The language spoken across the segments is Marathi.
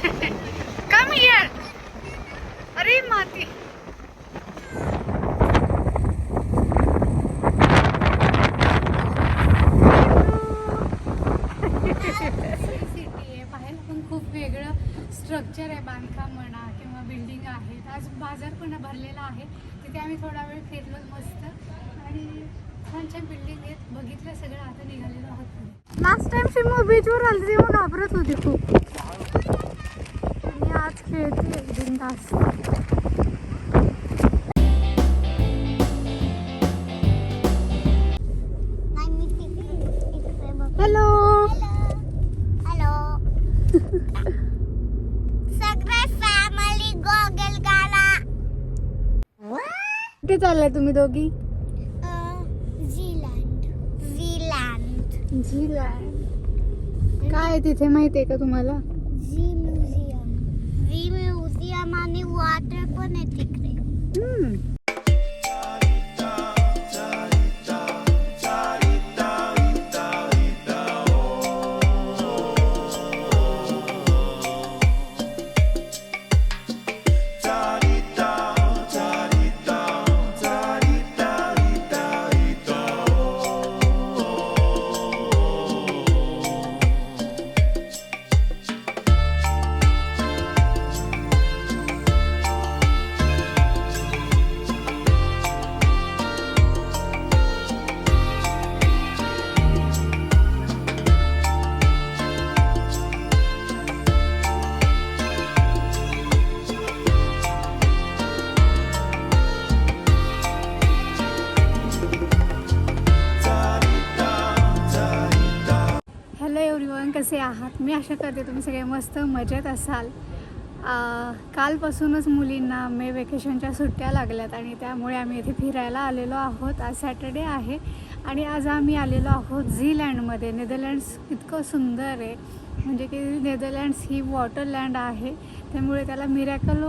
कम here. अरे माती सिटी आहे पण खूप वेगळं स्ट्रक्चर आहे बांधकाम म्हणा किंवा बिल्डिंग आहेत आज बाजार पण भरलेला आहे तिथे आम्ही थोडा वेळ फिरलो मस्त आणि छान छान बिल्डिंग आहेत बघितलं सगळं आता निघालेलो आहोत लास्ट टाइम सिमो बीचवर आली तेव्हा घाबरत होती खूप खेळते बिंदास हॅलो हॅलो सगळे फॅमिली गॉगल गाला कुठे चाललाय तुम्ही दोघी? झीलँड झीलँड झीलँड काय आहे तिथे माहितीये का तुम्हाला? झी झी म्युझियम आणि वॉटर पण आहे तिकडे आहात. मी आशा करते तुम्ही सगळे मस्त मजेत असाल. कालपासूनच मुलींना मे वेकेशनच्या सुट्ट्या लागल्यात आणि त्यामुळे आम्ही इथे फिरायला आलेलो आहोत. आज सॅटर्डे आहे आणि आज आम्ही आलेलो आहोत झीलँडमध्ये नेदरलँड्स इतकं सुंदर आहे. म्हणजे की नेदरलँड्स ही वॉटर लँड आहे. त्यामुळे त्याला मिरॅकल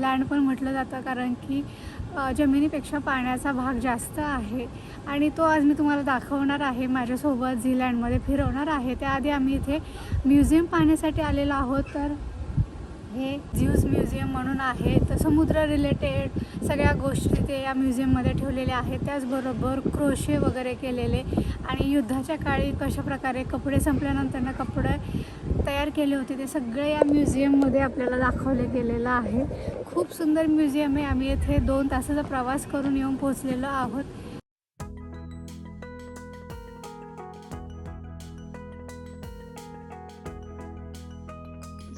लँड पण म्हटलं जातं. कारण की जमिनीपेक्षा पाण्याचा भाग जास्त आहे. आणि तो आज मी तुम्हाला दाखवणार आहे. माझ्यासोबत झीलँडमध्ये फिरवणार आहे. त्याआधी आम्ही इथे म्युझियम पाहण्यासाठी आलेलो आहोत. तर हे झ्यूज म्युझियम म्हणून आहे. तर समुद्र रिलेटेड सगळ्या गोष्टी ते या म्युझियममध्ये ठेवलेल्या आहेत. त्याचबरोबर क्रोशे वगैरे केलेले. आणि युद्धाच्या काळी कशाप्रकारे कपडे संपल्यानंतरनं कपडे तयार केले होते. ते सगळे या म्युझियममध्ये आपल्याला दाखवले गेलेलं आहे. खूप सुंदर म्युझियम आहे. आम्ही येथे दोन तासाचा प्रवास करून येऊन पोहोचलेलो आहोत.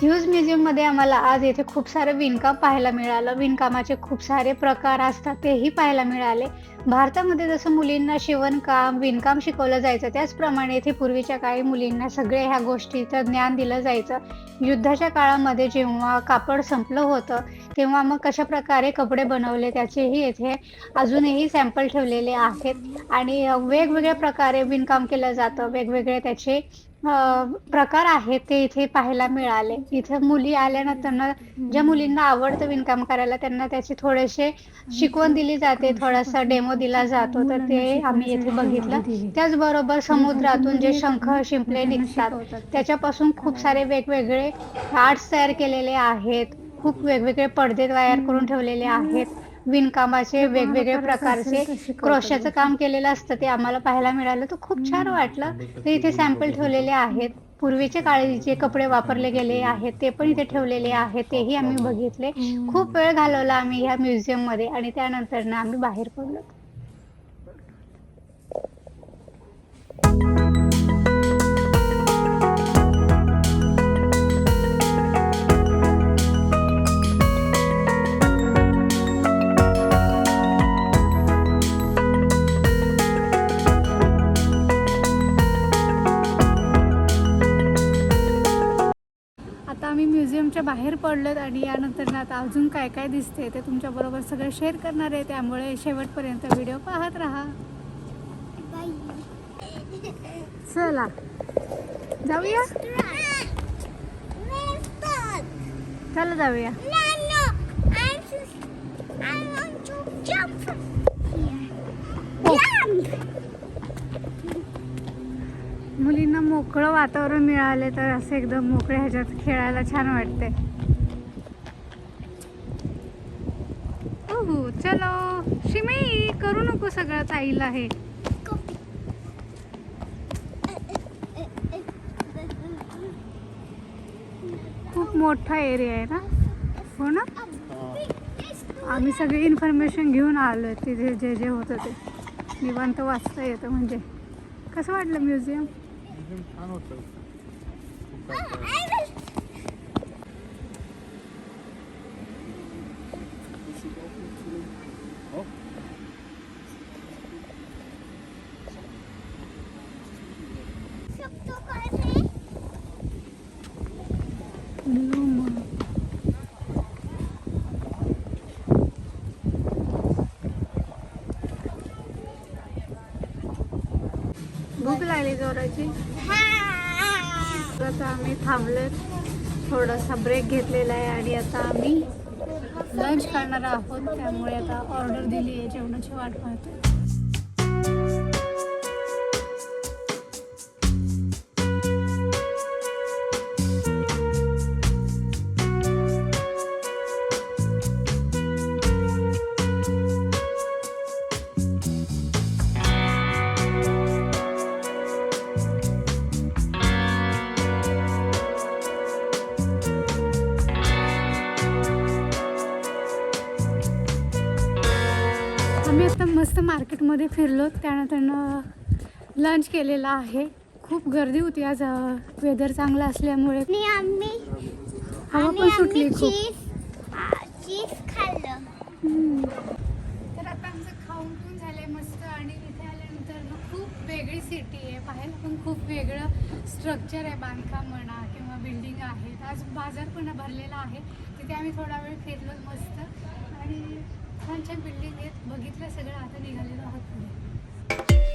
ह्यूज म्युझियममध्ये आम्हाला आज येथे खूप सारं विणकाम पाहायला मिळालं. विणकामाचे खूप सारे प्रकार असतात तेही पाहायला मिळाले. भारतामध्ये जसं मुलींना शिवणकाम विणकाम शिकवलं जायचं त्याचप्रमाणे येथे पूर्वीच्या काळी मुलींना सगळे ह्या गोष्टीचं ज्ञान दिलं जायचं. युद्धाच्या काळामध्ये जेव्हा कापड संपलं होतं तेव्हा मग कशा प्रकारे कपडे बनवले त्याचेही येथे अजूनही सॅम्पल ठेवलेले आहेत. आणि वेगवेगळ्या प्रकारे विणकाम केलं जातं वेगवेगळे त्याचे अ, प्रकार आहेत ते इथे पाहायला मिळाले. इथे मुली आल्या ना त्यांना ज्या मुलींना आवडतं विणकाम करायला त्यांना त्याचे थोडेसे शिकवण दिली जाते थोडासा डेमो दिला जातो तर ते आम्ही इथे बघितलं. त्याचबरोबर समुद्रातून जे शंख शिंपले निघतात त्याच्यापासून खूप सारे वेगवेगळे आर्ट्स तयार केलेले आहेत. खूप वेगवेगळे पडदे तयार करून ठेवलेले आहेत. विणकामाचे वेगवेगळे प्रकारचे क्रोशाचं काम केलेलं असतं ते आम्हाला पाहायला मिळालं. तर खूप छान वाटलं. तर इथे सॅम्पल ठेवलेले आहेत. पूर्वीच्या काळी जे कपडे वापरले गेले आहेत ते पण इथे ठेवलेले आहेत. तेही आम्ही बघितले. खूप वेळ घालवला आम्ही ह्या म्युझियममध्ये आणि त्यानंतर ना आम्ही बाहेर पडलो. म्युझियमच्या बाहेर पडलोत आणि यानंतर ना आता अजून काय काय दिसते ते तुमच्याबरोबर सगळं शेअर करणार आहे. त्यामुळे शेवटपर्यंत व्हिडिओ पाहत राहा. चला. जाऊया? चला जाऊया. मोकळं वातावरण मिळाले तर असं एकदम मोकळ्या ह्याच्यात खेळायला छान वाटते ओहो चलो. शिमी करू नको सगळं ताईला हे. खूप मोठा एरिया आहे ना? हो ना? आम्ही सगळी इन्फॉर्मेशन घेऊन आलो तिथे जे जे होतं ते. निवांत वाचता येतं म्हणजे. कसं वाटलं म्युझियम एकदम छान होतं शकतो काय ते? भूक करायची. आता आम्ही थांबले थोडासा ब्रेक घेतलेला आहे आणि आता आम्ही लंच करणार आहोत. त्यामुळे आता ऑर्डर दिली आहे जेवणाची वाट पाहतो आम्ही आता मस्त मार्केटमध्ये फिरलो. त्यानंतर लंच केलेला आहे. खूप गर्दी होती आज वेदर चांगला असल्यामुळे. हवा पण सुटली खूप. तर आता आमचं खाऊन पिऊन झालंय मस्त. आणि इथे आल्यानंतर ना खूप वेगळी सिटी आहे. पाहायला पण खूप वेगळं स्ट्रक्चर आहे. बांधकाम म्हणा किंवा बिल्डिंग आहेत. आज बाजार पण भरलेला आहे. तिथे आम्ही थोडा वेळ फिरलो मस्त. आणि छान छान बिल्डिंग आहेत बघितलं सगळं आता निघालेलो आहोत पुढे.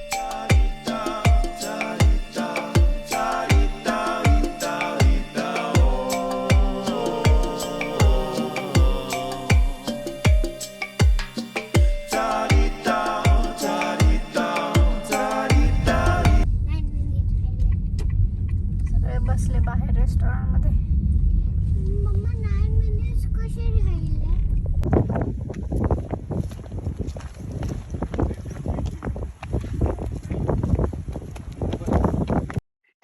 बसले बाहेर रेस्टॉरंटमध्ये मम्मा नाईन मिनिट्स कसे राहिले?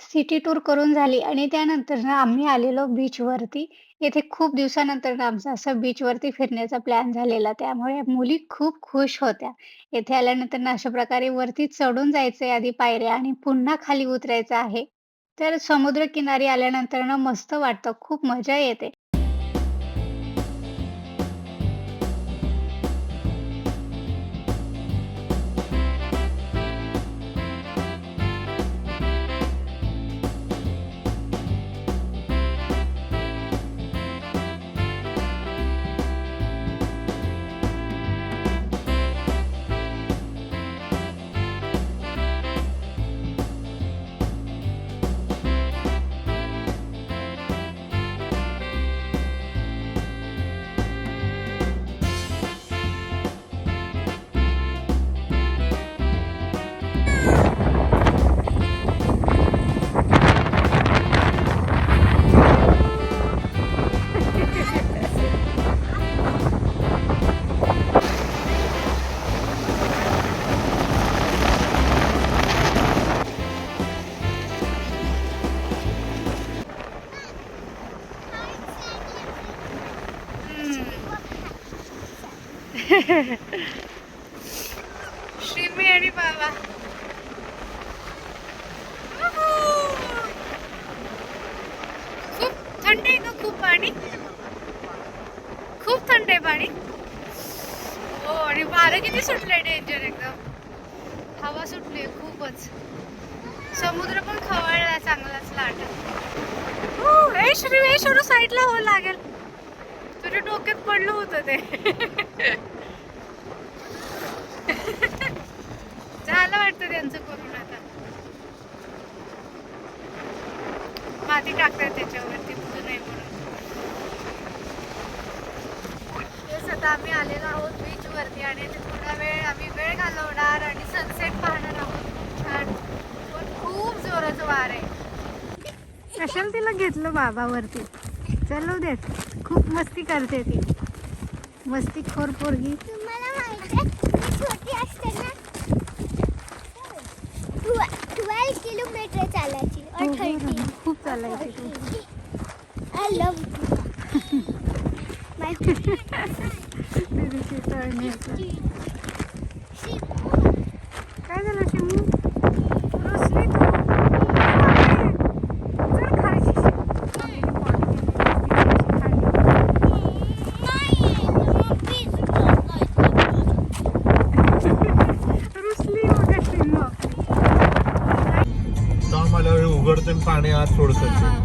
सिटी टूर करून झाली आणि त्यानंतर ना आम्ही आलेलो बीचवरती. येथे खूप दिवसानंतर ना आमचा असा बीचवरती फिरण्याचा प्लॅन झालेला. त्यामुळे मुली खूप खुश होत्या. येथे आल्यानंतर ना अशा प्रकारे वरती चढून जायचंय आधी पायऱ्या आणि पुन्हा खाली उतरायचं आहे. तर समुद्रकिनारी आल्यानंतर ना मस्त वाटतं. खूप मजा येते. श्रीमी आणि बाबा. खूप थंड आहे का खूप पाणी. खूप थंड आहे पाणी. हो आणि वारं किती सुटलंय डेंजर एकदम हवा सुटली खूपच. समुद्र पण खवळला चांगलाच लाट. हो, ए श्री ए शरू साईडला हो लागेल. तुझ्या डोक्यात पडलं होतं ते झालं वाटतं त्यांचं करून आता माती टाकतात त्याच्यावरती बुजू नये म्हणून. तेच आता आम्ही आलेलो आहोत बीच वरती आणि थोडा वेळ आम्ही वेळ घालवणार आणि सनसेट पाहणार आहोत. छान पण खूप जोराचं वार आहे. कशाला तिला घेतलं बाबावरती. चलू देत खूप मस्ती करते ती. मस्ती खोर पोरगी. तुम्हाला माहिती आहे मी छोटी असताना ट्वेल्व किलोमीटर चालायची. खूप चालायची तू आय लव माय दीदीची तळणी असं. काय झालं शिमू रुसली तू बापरे. चल खाली. मम्मीने pot केली. खाली. रुसली बघा शिमू आपली. काम आल्यावर उघडते आणि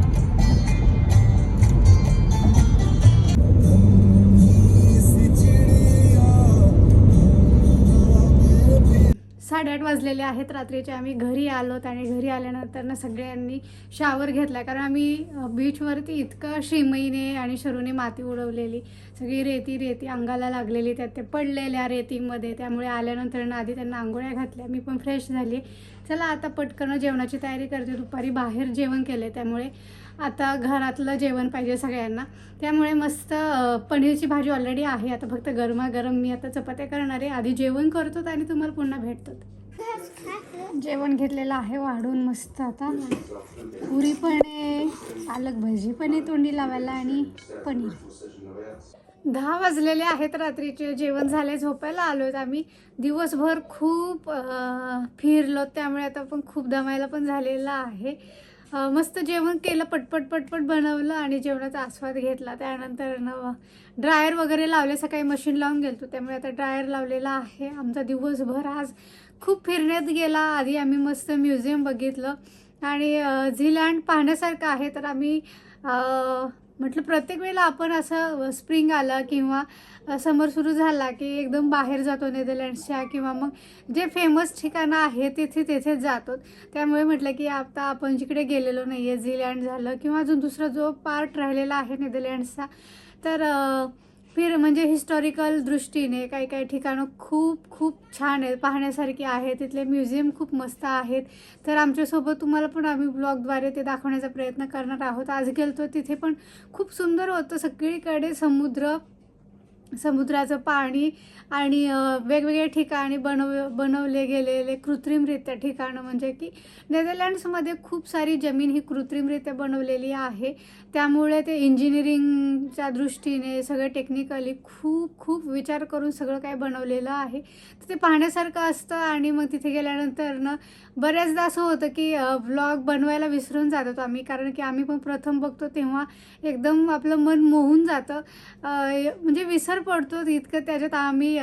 वाजलेले आहेत रात्रीचे. आम्ही घरी आलोत आणि घरी आल्यानंतर ना सगळ्यांनी शावर घेतला. कारण आम्ही बीचवरती इतकं शिमईने आणि शरूने माती उडवलेली. सगळी रेती रेती अंगाला लागलेली. त्यात ते पडलेल्या रेतीमध्ये. त्यामुळे आल्यानंतर ना आधी त्यांना आंघोळ्या घातल्या. मी पण फ्रेश झाली. चला आता पटकन जेवणाची तयारी करते. दुपारी बाहेर जेवण केले त्यामुळे आता घरातलं जेवण पाहिजे सगळ्यांना. त्यामुळे मस्त पनीरची भाजी ऑलरेडी आहे. आता फक्त गरमागरम मी आता चपात्या करणार आहे. आधी जेवण करतो आणि तुम्हाला पुन्हा भेटतो जेवण घेतलेलं आहे वाढून मस्त आता. पुरी पण आहे पालक भजी पण आहे तोंडी लावायला आणि पनीर. दहा वाजलेले आहेत रात्रीचे जेवण झाले झोपायला आलो आहेत आम्ही. दिवसभर खूप फिरलो त्यामुळे आता पण खूप दमायला पण झालेला आहे. मस्त जेवण केलं पटपट पटपट बनवलं आणि जेवणाचा आस्वाद घेतला. त्यानंतर ड्रायर वगैरे लावले. सकाळी मशीन लावून गेलतो. त्यामुळे आता ड्रायर लावलेला आहे. आमचा दिवसभर आज खूप फिरण्यात गेला. आधी आम्ही मस्त म्युझियम बघितलं. आणि अं, झीलँड पाहण्यासारखं आहे. तर आम्ही म्हटलं प्रत्येक वेळेला आपण असं स्प्रिंग आलं किंवा समर सुरू झाला की एकदम बाहेर जातो नेदरलँड्सच्या किंवा मग जे फेमस ठिकाणं आहे तिथे तेथेच जातो. त्यामुळे म्हटलं की आता आपण जिकडे गेलेलो नाही आहे झीलँड झालं किंवा अजून दुसरा जो पार्ट राहिलेला आहे नेदरलँड्सचा तर फिर म्हणजे हिस्टॉरिकल दृष्टीने काही काही ठिकाणं खूप खूप छान आहेत पाहण्यासारखी आहे तिथले म्युझियम खूप मस्त आहेत. तर आमच्यासोबत तुम्हाला पण आम्ही ब्लॉगद्वारे ते दाखवण्याचा प्रयत्न करणार आहोत. आज गेलतो तिथे पण खूप सुंदर होतं. सगळीकडे समुद्र समुद्राचं पाणी आणि वेगवेगळ्या वेगवेगळे ठिकाणी बनव बनवले गेलेले कृत्रिमरित्या ठिकाणं म्हणजे की नेदरलँड्समध्ये खूप सारी जमीन ही कृत्रिमरित्या बनवलेली आहे. त्यामुळे ते इंजिनिअरिंगच्या दृष्टीने सगळं टेक्निकली खूप खूप विचार करून सगळं काय बनवलेलं आहे. तर ते पाहण्यासारखं असतं आणि मग तिथे गेल्यानंतर ना बऱ्याचदा असं होतं की व्लॉग बनवायला विसरून जात होतो आम्ही. कारण की आम्ही पण प्रथम बघतो तेव्हा एकदम आपलं मन मोहून जातं. म्हणजे विसर पडतो इतकं त्याच्यात आम्ही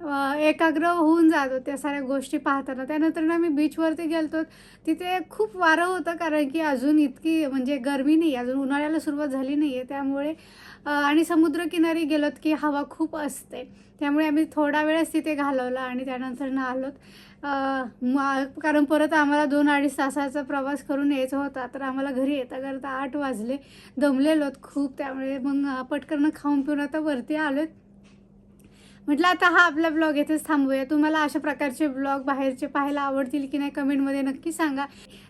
एकाग्र होऊन जातो त्या साऱ्या गोष्टी पाहताना. त्यानंतर ना आम्ही बीचवरती गेलतो. तिथे खूप वारं होतं कारण की अजून इतकी म्हणजे गरमी नाही अजून उन्हाळ्याला सुरुवात झाली नाही आहे त्यामुळे आणि समुद्रकिनारी गेलोत की हवा खूप असते. त्यामुळे आम्ही थोडा वेळच तिथे घालवला आणि त्यानंतर ना आलोत कारण परत आम्हाला दोन अडीच तासाचा प्रवास करून यायचा होता. तर आम्हाला घरी येता करता आठ वाजले. दमलेलोत खूप. त्यामुळे मग पटकन खाऊन पिऊन आता वरती आलोत. म्हटलं आता हा आपला ब्लॉग येथेच थांबूया. तुम्हाला अशा प्रकारचे ब्लॉग बाहेरचे पाहायला आवडतील की नाही कमेंटमध्ये नक्की सांगा.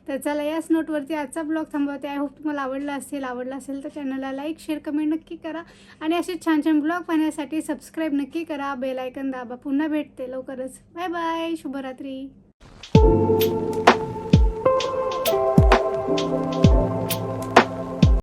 तर चला याच नोटवरती आजचा ब्लॉग थांबवते. आय होप तुम्हाला आवडला असेल आवडला असेल तर चॅनलला लाईक शेअर कमेंट नक्की करा. आणि असे छान छान ब्लॉग पाहण्यासाठी सबस्क्राईब नक्की करा. बेल आयकन दाबा. पुन्हा भेटते लवकरच. बाय बाय शुभरात्री.